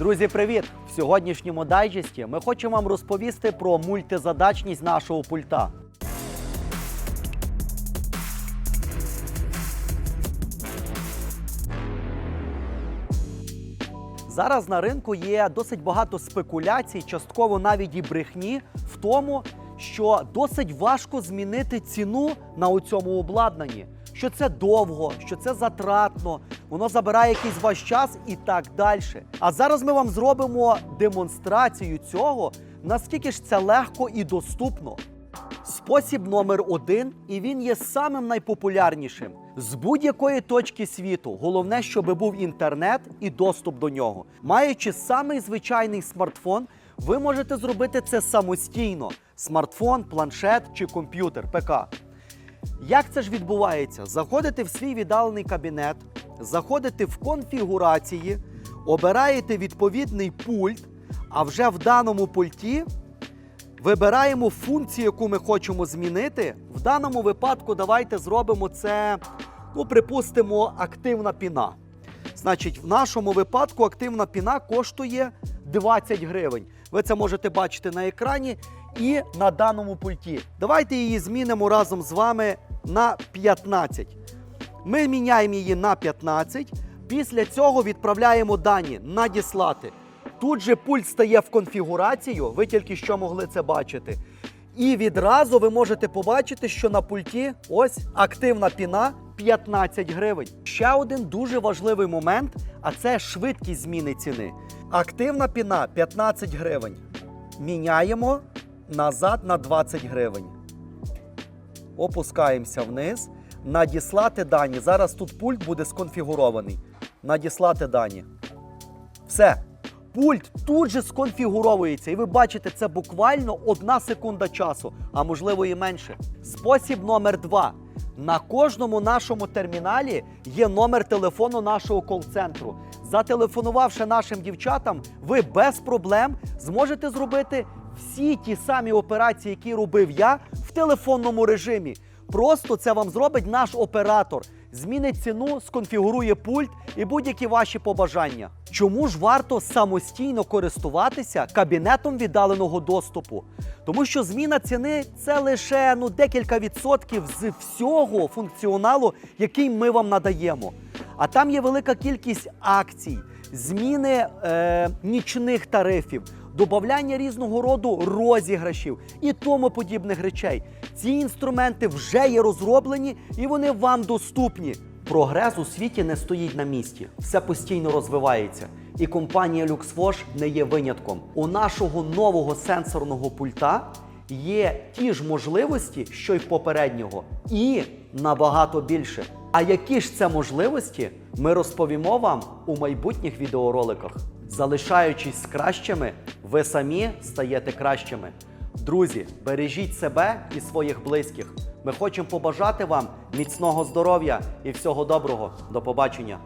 Друзі, привіт! В сьогоднішньому дайджесті ми хочемо вам розповісти про мультизадачність нашого пульта. Зараз на ринку є досить багато спекуляцій, частково навіть і брехні в тому, що досить важко змінити ціну на цьому обладнанні. Що це довго, що це затратно, воно забирає якийсь ваш час і так далі. А зараз ми вам зробимо демонстрацію цього, наскільки ж це легко і доступно. Спосіб номер один, і він є самим найпопулярнішим. З будь-якої точки світу. Головне, щоб був інтернет і доступ до нього. Маючи самий звичайний смартфон, ви можете зробити це самостійно: смартфон, планшет чи комп'ютер, ПК. Як це ж відбувається? Заходите в свій віддалений кабінет, заходите в конфігурації, обираєте відповідний пульт, а вже в даному пульті Вибираємо функцію, яку ми хочемо змінити. В даному випадку давайте зробимо це, ну, припустимо, активна піна. Значить, в нашому випадку активна піна коштує 20 гривень. Ви це можете бачити на екрані і на даному пульті. Давайте її змінимо разом з вами на 15. Ми міняємо її на 15. Після цього відправляємо дані надіслати. Тут же пульт стає в конфігурацію, ви тільки що могли це бачити. І відразу ви можете побачити, що на пульті ось активна піна 15 гривень. Ще один дуже важливий момент, а це швидкість зміни ціни. Активна піна 15 гривень. Міняємо назад на 20 гривень. Опускаємося вниз. Надіслати дані. Зараз тут пульт буде сконфігурований. Надіслати дані. Все. Пульт тут же сконфігуровується, і ви бачите, це буквально одна секунда часу, а можливо і менше. Спосіб номер два. На кожному нашому терміналі є номер телефону нашого кол-центру. Зателефонувавши нашим дівчатам, ви без проблем зможете зробити всі ті самі операції, які робив я в телефонному режимі. Просто це вам зробить наш оператор. Змінить ціну, сконфігурує пульт і будь-які ваші побажання. Чому ж варто самостійно користуватися кабінетом віддаленого доступу? Тому що зміна ціни це лише ну, декілька відсотків з всього функціоналу, який ми вам надаємо. А там є велика кількість акцій, зміни е, нічних тарифів, додавання різного роду розіграшів і тому подібних речей. Ці інструменти вже є розроблені і вони вам доступні. Прогрес у світі не стоїть на місці, все постійно розвивається. І компанія LuxWash не є винятком. У нашого нового сенсорного пульта є ті ж можливості, що й попереднього, і набагато більше. А які ж це можливості, ми розповімо вам у майбутніх відеороликах. Залишаючись кращими, ви самі стаєте кращими. Друзі, бережіть себе і своїх близьких. Ми хочемо побажати вам міцного здоров'я і всього доброго. До побачення!